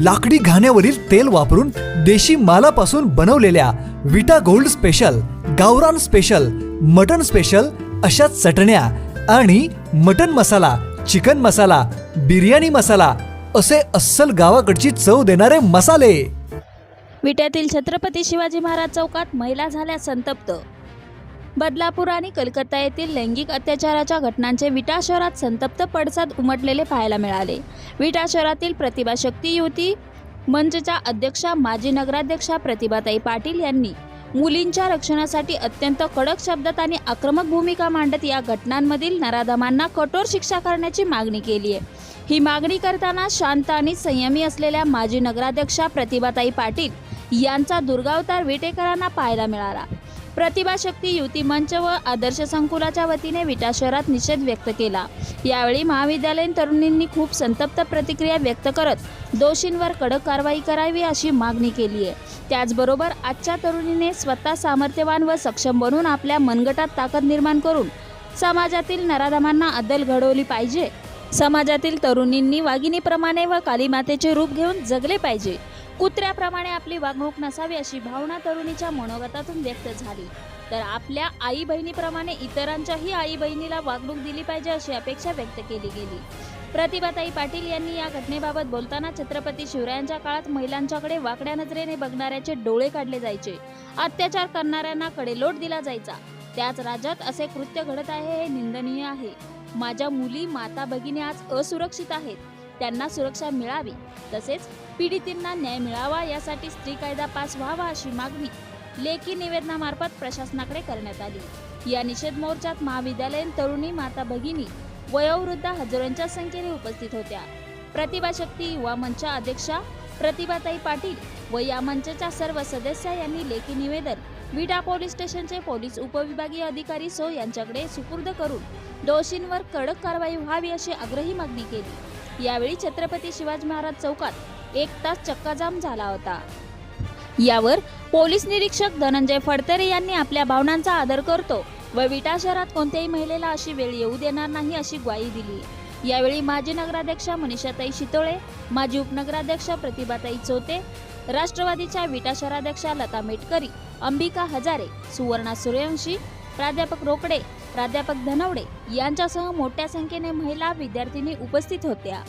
लाकडी घाण्यावरील तेल वापरून देशी मालापासून बनवलेल्या विटा गोल्ड स्पेशल गावरान स्पेशल मटन स्पेशल अशा चटण्या आणि मटन मसाला चिकन मसाला बिर्याणी मसाला असे अस्सल गावाकडची चव देणारे मसाले. विट्यातील छत्रपती शिवाजी महाराज चौकात महिला झाल्या संतप्त. बदलापूर आणि कलकत्ता येथील लैंगिक अत्याचाराच्या घटनांचे विटा शहरात संतप्त पडसाद उमटलेले पाहायला मिळाले. विटा शहरातील प्रतिभा शक्ती युवती मंचच्या अध्यक्षा माजी नगराध्यक्षा प्रतिभाताई पाटील यांनी मुलींच्या रक्षणासाठी अत्यंत कडक शब्दात आणि आक्रमक भूमिका मांडत या घटनांमधील नराधमांना कठोर शिक्षा करण्याची मागणी केली आहे ही मागणी करताना शांत आणि संयमी असलेल्या माजी नगराध्यक्षा प्रतिभाताई पाटील यांचा दुर्गावतार विटेकरांना पाहायला मिळाला. प्रतिभा शक्ती मंच व आदर्श संकुलाच्या वतीने विटा शहरात निषेध व्यक्त केला. यावेळी महाविद्यालयीन तरुणींनी खूप संतप्त प्रतिक्रिया व्यक्त करत दोषींवर कडक कारवाई करावी अशी मागणी केली आहे. त्याचबरोबर आजच्या तरुणीने स्वतः सामर्थ्यवान व सक्षम बनून आपल्या मनगटात ताकद निर्माण करून समाजातील नराधमांना अदल घडवली पाहिजे समाजातील तरुणींनी वाघिणीप्रमाणे व कालीमातेचे रूप घेऊन जगले पाहिजे. कुत्र्याप्रमाणे आपली वागणूक नसावी अशी भावना तरुणीच्या मनोगतातून व्यक्त झाली. तर आपल्या आई बहिणीप्रमाणे इतरांच्याही आई बहिणीला वागणूक दिली पाहिजे अशी अपेक्षा व्यक्त केली गेली. प्रतिभाताई पाटील यांनी या घटनेबाबत बोलताना छत्रपती शिवरायांच्या काळात महिलांच्याकडे वाकड्या नजरेने बघणाऱ्याचे डोळे काढले जायचे. अत्याचार करणाऱ्यांना कडेलोट दिला जायचा. त्याच राज्यात असे कृत्य घडत आहे हे निंदनीय आहे. माझ्या मुली माता भगिनी आज असुरक्षित आहेत. त्यांना सुरक्षा मिळावी. तसेच पीडितींना न्याय मिळावा यासाठी स्त्री कायदा पास व्हावा अशी मागणी लेखी निवेदनामार्फत प्रशासनाकडे करण्यात आली. या निषेध मोर्चात महाविद्यालयीन तरुणी माता भगिनी वयोवृद्ध हजारोंच्या संख्येने उपस्थित होत्या. प्रतिभा शक्ती युवा मंच अध्यक्षा प्रतिभाताई पाटील व या मंचच्या सर्व सदस्य यांनी लेखी निवेदन विटा पोलीस स्टेशनचे पोलीस उपविभागीय अधिकारी सो यांच्याकडे सुपूर्द करून दोषींवर कडक कारवाई व्हावी अशी आग्रही मागणी केली. यावेळी छत्रपती शिवाजी महाराज चौकात एक तास चक्काजाम झाला होता. यावर पोलीस निरीक्षक धनंजय फडतरे यांनी आपल्या भावनांचा आदर करतो व विटा शहरात कोणत्याही महिलेला अशी वेळ येऊ देणार नाही अशी ग्वाही दिली. यावेळी माजी नगराध्यक्षा मनीषाताई शितोळे माजी उपनगराध्यक्षा प्रतिभाताई चोते राष्ट्रवादीच्या विटा शहराध्यक्षा लता मेटकरी अंबिका हजारे सुवर्णा सूर्यवंशी प्राध्यापक रोकडे प्राध्यापक धनवडे यांच्यासह मोठ्या संख्येने महिला विद्यार्थिनी उपस्थित होत्या.